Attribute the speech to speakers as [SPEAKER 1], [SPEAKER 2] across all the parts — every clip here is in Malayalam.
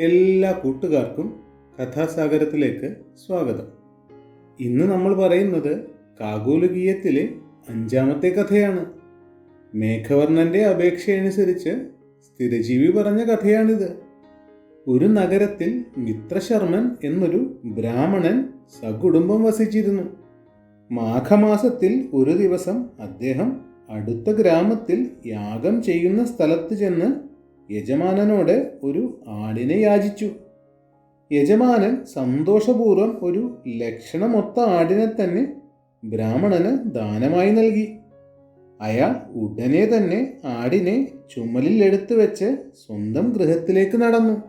[SPEAKER 1] എല്ലാ കൂട്ടുകാർക്കും കഥാസാഗരത്തിലേക്ക് സ്വാഗതം. ഇന്ന് നമ്മൾ പറയുന്നത് കാഗോലുകീയത്തിലെ അഞ്ചാമത്തെ കഥയാണ്. മേഘവർണന്റെ അപേക്ഷയനുസരിച്ച് സ്ഥിരജീവി പറഞ്ഞ കഥയാണിത്. ഒരു നഗരത്തിൽ മിത്രശർമ്മൻ എന്നൊരു ബ്രാഹ്മണൻ സകുടുംബം വസിച്ചിരുന്നു. മാഘമാസത്തിൽ ഒരു ദിവസം അദ്ദേഹം അടുത്ത ഗ്രാമത്തിൽ യാഗം ചെയ്യുന്ന സ്ഥലത്ത് ചെന്ന് യജമാനനോട് ഒരു ആടിനെ യാചിച്ചു. യജമാനൻ സന്തോഷപൂർവം ഒരു ലക്ഷണമൊത്ത ആടിനെ തന്നെ ബ്രാഹ്മണന് ദാനമായി നൽകി. അയാൾ ഉടനെ തന്നെ ആടിനെ ചുമലിൽ എടുത്തു വെച്ച് സ്വന്തം ഗൃഹത്തിലേക്ക് നടന്നു.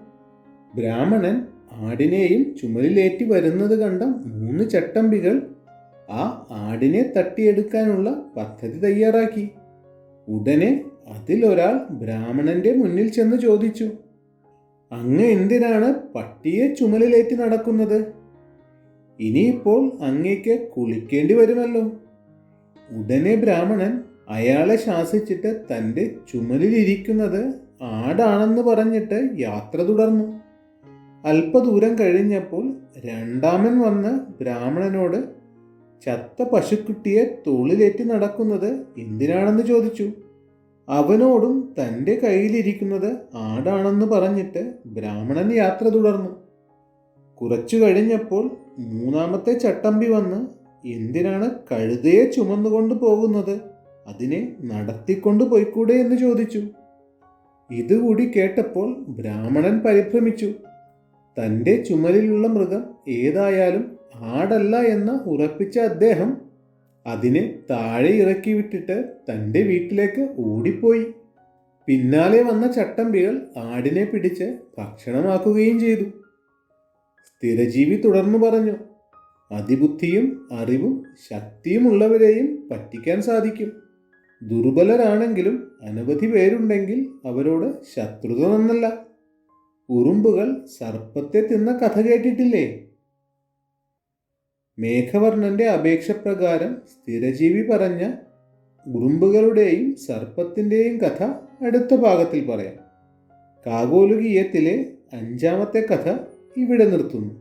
[SPEAKER 1] ബ്രാഹ്മണൻ ആടിനെയും ചുമലിലേറ്റി വരുന്നത് കണ്ട മൂന്ന് ചട്ടമ്പികൾ ആ ആടിനെ തട്ടിയെടുക്കാനുള്ള പദ്ധതി തയ്യാറാക്കി. ഉടനെ അതിലൊരാൾ ബ്രാഹ്മണന്റെ മുന്നിൽ ചെന്ന് ചോദിച്ചു അങ്ങ് എന്തിനാണ് പട്ടിയെ ചുമലിലേറ്റി നടക്കുന്നത്? ഇനിയിപ്പോൾ അങ്ങേക്ക് കുളിക്കേണ്ടി വരുമല്ലോ. ഉടനെ ബ്രാഹ്മണൻ അയാളെ ശാസിച്ചിട്ട് തന്റെ ചുമലിലിരിക്കുന്നത് ആടാണെന്ന് പറഞ്ഞിട്ട് യാത്ര തുടർന്നു. അല്പദൂരം കഴിഞ്ഞപ്പോൾ രണ്ടാമൻ വന്ന് ബ്രാഹ്മണനോട് ചത്ത പശുക്കുട്ടിയെ തോളിലേറ്റി നടക്കുന്നത് എന്തിനാണെന്ന് ചോദിച്ചു? അവനോടും തന്റെ കയ്യിലിരിക്കുന്നത് ആടാണെന്ന് പറഞ്ഞിട്ട് ബ്രാഹ്മണൻ യാത്ര തുടർന്നു. കുറച്ചു കഴിഞ്ഞപ്പോൾ മൂന്നാമത്തെ ചട്ടമ്പി വന്ന് എന്തിനാണ് കഴുതയെ ചുമന്നുകൊണ്ട് പോകുന്നത്? അതിനെ നടത്തിക്കൊണ്ട് പോയിക്കൂടെ എന്ന് ചോദിച്ചു. ഇതുകൂടി കേട്ടപ്പോൾ ബ്രാഹ്മണൻ പരിഭ്രമിച്ചു. തന്റെ ചുമലിലുള്ള മൃഗം ഏതായാലും ആടല്ല എന്ന് ഉറപ്പിച്ച അദ്ദേഹം അതിനെ താഴെ ഇറക്കി വിട്ടിട്ട് തന്റെ വീട്ടിലേക്ക് ഓടിപ്പോയി. പിന്നാലെ വന്ന ചട്ടമ്പികൾ ആടിനെ പിടിച്ച് ഭക്ഷണമാക്കുകയും ചെയ്തു. സ്ഥിരജീവി തുടർന്നു പറഞ്ഞു അതിബുദ്ധിയും അറിവും ശക്തിയുമുള്ളവരെയും പറ്റിക്കാൻ സാധിക്കും. ദുർബലരാണെങ്കിലും അനവധി പേരുണ്ടെങ്കിൽ അവരോട് ശത്രുത നന്നല്ല. ഉറുമ്പുകൾ സർപ്പത്തെ തിന്ന കഥ കേട്ടിട്ടില്ലേ? മേഘവർണന്റെ അപേക്ഷപ്രകാരം സ്ഥിരജീവി പറഞ്ഞ ഉറുമ്പുകളുടെയും സർപ്പത്തിന്റെയും കഥ അടുത്ത ഭാഗത്തിൽ പറയാം. കാകോലുകീയത്തിലെ അഞ്ചാമത്തെ കഥ ഇവിടെ നിർത്തുന്നു.